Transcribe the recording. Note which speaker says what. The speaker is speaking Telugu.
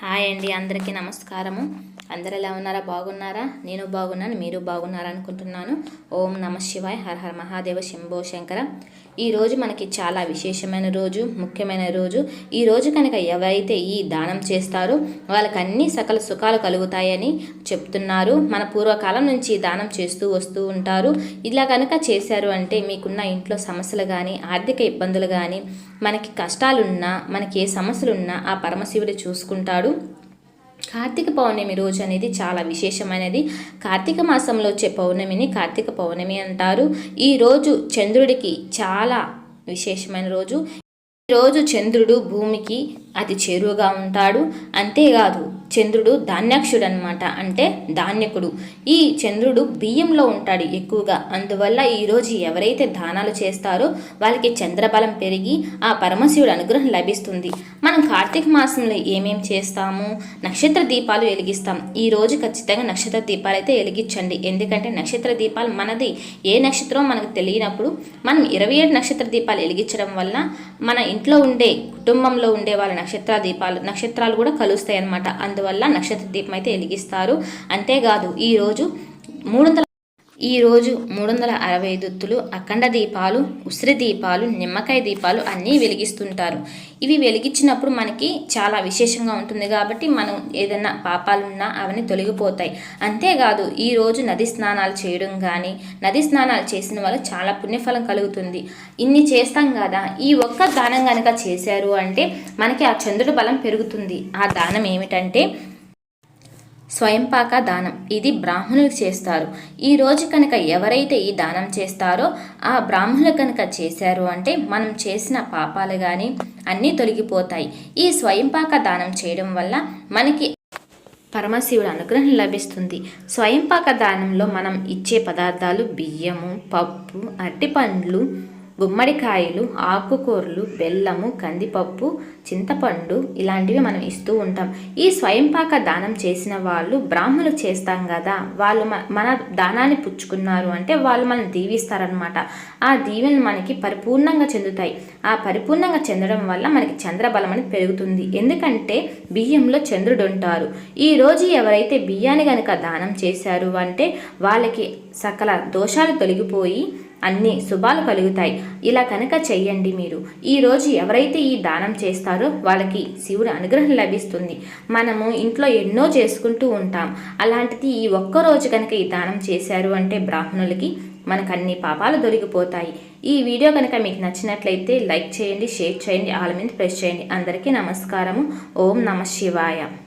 Speaker 1: హాయ్ అండి అందరికీ నమస్కారము. అందరు ఎలా ఉన్నారా? బాగున్నారా? నేను బాగున్నాను మీరు బాగున్నారా అనుకుంటున్నాను. ఓం నమ శివాయ్ హర హర మహాదేవ శంభో శంకర. ఈ రోజు మనకి చాలా విశేషమైన రోజు ముఖ్యమైన రోజు. ఈ రోజు కనుక ఎవరైతే ఈ దానం చేస్తారో వాళ్ళకి అన్ని సకల సుఖాలు కలుగుతాయని చెప్తున్నారు. మన పూర్వకాలం నుంచి దానం చేస్తూ వస్తూ ఉంటారు. ఇలా కనుక చేశారు అంటే మీకున్న ఇంట్లో సమస్యలు కానీ ఆర్థిక ఇబ్బందులు కానీ మనకి కష్టాలున్నా మనకి ఏ సమస్యలున్నా ఆ పరమశివుడు చూసుకుంటాడు. కార్తీక పౌర్ణమి రోజు అనేది చాలా విశేషమైనది. కార్తీక మాసంలో వచ్చే పౌర్ణమిని కార్తీక పౌర్ణమి అంటారు. ఈ రోజు చంద్రుడికి చాలా విశేషమైన రోజు. ఈ రోజు చంద్రుడు భూమికి అతి చేరువగా ఉంటాడు. అంతేకాదు చంద్రుడు ధాన్యాక్షుడు అనమాట అంటే ధాన్యకుడు. ఈ చంద్రుడు బియ్యంలో ఉంటాడు ఎక్కువగా. అందువల్ల ఈరోజు ఎవరైతే దానాలు చేస్తారో వాళ్ళకి చంద్రబలం పెరిగి ఆ పరమశివుడు అనుగ్రహం లభిస్తుంది. మనం కార్తీక మాసంలో ఏమేం చేస్తాము? నక్షత్ర దీపాలు వెలిగిస్తాం. ఈరోజు ఖచ్చితంగా నక్షత్ర దీపాలు అయితే వెలిగించండి. ఎందుకంటే నక్షత్ర దీపాలు మనది ఏ నక్షత్రం మనకు తెలియనప్పుడు మనం ఇరవై ఏడు నక్షత్ర దీపాలు వెలిగించడం వల్ల మన ఇంట్లో ఉండే కుటుంబంలో ఉండే వాళ్ళ నక్షత్ర దీపాలు నక్షత్రాలు కూడా కలుస్తాయి అన్నమాట అందువల్ల నక్షత్ర దీపం అయితే వెలిగిస్తారు. అంతేకాదు ఈరోజు మూడు వందల ఈరోజు మూడు వందల అరవై దుత్తులు అఖండ దీపాలు ఉసిరి దీపాలు నిమ్మకాయ దీపాలు అన్నీ వెలిగిస్తుంటారు. ఇవి వెలిగించినప్పుడు మనకి చాలా విశేషంగా ఉంటుంది కాబట్టి మనం ఏదైనా పాపాలున్నా అవన్నీ తొలగిపోతాయి. అంతేకాదు ఈరోజు నది స్నానాలు చేయడం కానీ నది స్నానాలు చేసిన వల్ల చాలా పుణ్యఫలం కలుగుతుంది. ఇన్ని చేస్తాం కదా ఈ ఒక్క దానం కనుక చేశారు అంటే మనకి ఆ చంద్రుడి బలం పెరుగుతుంది. ఆ దానం ఏమిటంటే స్వయంపాక దానం. ఇది బ్రాహ్మణులు చేస్తారు. ఈ రోజు కనుక ఎవరైతే ఈ దానం చేస్తారో ఆ బ్రాహ్మణులు కనుక చేశారు అంటే మనం చేసిన పాపాలు కానీ అన్నీ తొలగిపోతాయి. ఈ స్వయంపాక దానం చేయడం వల్ల మనకి పరమశివుడు అనుగ్రహం లభిస్తుంది. స్వయంపాక దానంలో మనం ఇచ్చే పదార్థాలు బియ్యము పప్పు అరటిపండ్లు గుమ్మడికాయలు ఆకుకూరలు బెల్లము కందిపప్పు చింతపండు ఇలాంటివి మనం ఇస్తూ ఉంటాం. ఈ స్వయంపాక దానం చేసిన వాళ్ళు బ్రాహ్మణులు చేస్తాం కదా వాళ్ళు మన దానాన్ని పుచ్చుకున్నారు అంటే వాళ్ళు మనం దీవిస్తారనమాట ఆ దీవెనలు మనకి పరిపూర్ణంగా చెందుతాయి. ఆ పరిపూర్ణంగా చెందడం వల్ల మనకి చంద్రబలం అనేది పెరుగుతుంది. ఎందుకంటే బియ్యంలో చంద్రుడు ఉంటారు. ఈ రోజు ఎవరైతే బియ్యాన్ని కనుక దానం చేశారు అంటే వాళ్ళకి సకల దోషాలు తొలగిపోయి అన్ని శుభాలు కలుగుతాయి. ఇలా కనుక చెయ్యండి మీరు. ఈరోజు ఎవరైతే ఈ దానం చేస్తారో వాళ్ళకి శివుడి అనుగ్రహం లభిస్తుంది. మనము ఇంట్లో ఎన్నో చేసుకుంటూ ఉంటాం. అలాంటిది ఈ ఒక్కరోజు కనుక ఈ దానం చేశారు అంటే బ్రాహ్మణులకి మనకు అన్ని పాపాలు దొరికిపోతాయి ఈ వీడియో కనుక మీకు నచ్చినట్లయితే లైక్ చేయండి షేర్ చేయండి ఆల మీద ప్రెస్ చేయండి. అందరికీ నమస్కారము. ఓం నమ శివాయ.